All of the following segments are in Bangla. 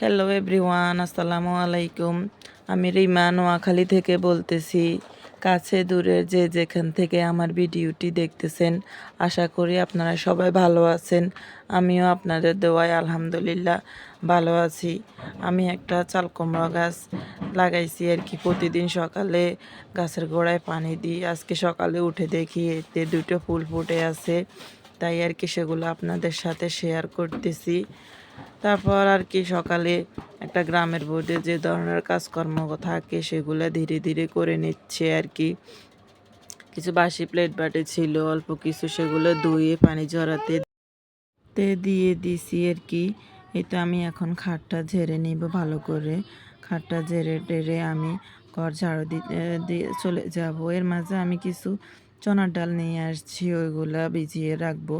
হ্যালো এভরিওয়ান আসসালামু আলাইকুম আমি রিমা নোয়াখালী থেকে বলতেছি, কাছে দূরের যে যেখান থেকে আমার ভিডিওটি দেখতেছেন, আশা করি আপনারা সবাই ভালো আছেন। আমিও আপনাদের দেওয়ায় আলহামদুলিল্লাহ ভালো আছি। আমি একটা চাল কুমড়া গাছ লাগাইছি আর কি প্রতিদিন সকালে গাছের গোড়ায় পানি দিই আজকে সকালে উঠে দেখি এতে দুটো ফুল ফুটে আছে, তাই আর কি সেগুলো আপনাদের সাথে শেয়ার করতেছি। তারপর আর কি সকালে একটা গ্রামের বোর্ডে যে ধরনের কাজকর্ম থাকে সেগুলো ধীরে ধীরে করে নিচ্ছে আর কি। কিছু বাসি প্লেট বাটে ছিল, অল্প কিছু সেগুলো ধুয়ে পানি ঝরাতে তে দিয়ে দিছি আর কি। তো আমি এখন খাটটা ঝেড়ে নিব ভালো করে। খাটটা ঝেড়ে টেরে আমি ঘর ঝাড়ু দিতে, দিয়ে চলে যাব। এর মাঝে আমি কিছু চনার ডাল নিয়ে আসছি, ওইগুলা ভিজিয়ে রাখব।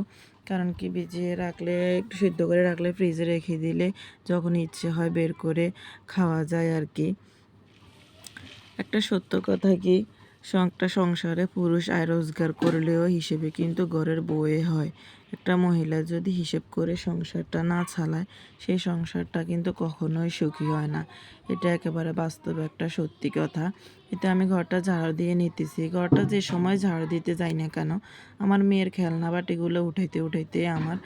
কারণ কি ভিজিয়ে রাখলে, একটু সিদ্ধ করে রাখলে ফ্রিজে রেখে দিলে যখন ইচ্ছে হয় বের করে খাওয়া যায় আর কি। একটা সত্য কথা কি একটা সংসারে পুরুষ আয় রোজগার করলেও হিসেবে কিন্তু ঘরের বয়ে হয়। একটা মহিলা যদি হিসেব করে সংসারটা না চালায়, সেই সংসারটা কিন্তু কখনোই সুখী হয় না। এটা একেবারে বাস্তব একটা সত্যি কথা। এতে আমি ঘরটা ঝাড় দিয়ে নিতেছি। ঘরটা যে সময় ঝাড় দিতে যাই না কেন, আমার মেয়ের খেলনা বাটিগুলো উঠাইতে উঠাইতে আমার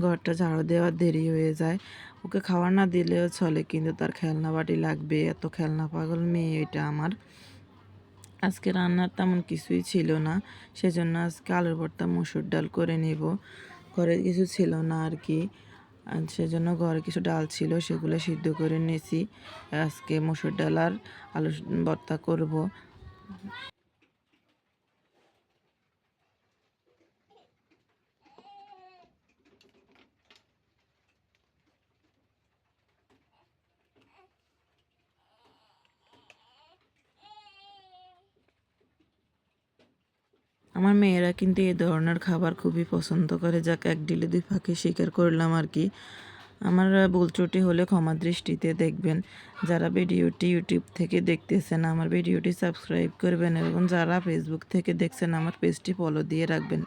ঘরটা ঝাড়ু দেওয়ার দেরি হয়ে যায়। ওকে খাবার না দিলেও চলে, কিন্তু তার খেলনা বাটি লাগবে। এত খেলনা পাগল মেয়ে এটা আমার। আজকে রান্নার তেমন কিছুই ছিল না, সেজন্য আজকে আলুর ভর্তা, মসুর ডাল করে নেব। ঘরে কিছু ছিল না আর কি সেজন্য ঘরে কিছু ডাল ছিল, সেগুলো সিদ্ধ করে নিয়েছি। আজকে মসুর ডাল আর আলু ভর্তা করব। আমার মেয়েরা কিন্তু এই ধরনের খাবার খুবই পছন্দ করে, যাকে, এক ডিলে দুই ফাঁকে স্বীকার করলাম আর কি। আমার ভুল হলে ক্ষমা দৃষ্টিতে দেখবেন। যারা ভিডিওটি ইউটিউব থেকে দেখতেছেন, আমার ভিডিওটি সাবস্ক্রাইব করবেন এবং যারা ফেসবুক থেকে দেখছেন, আমার পেজটি ফলো দিয়ে রাখবেন।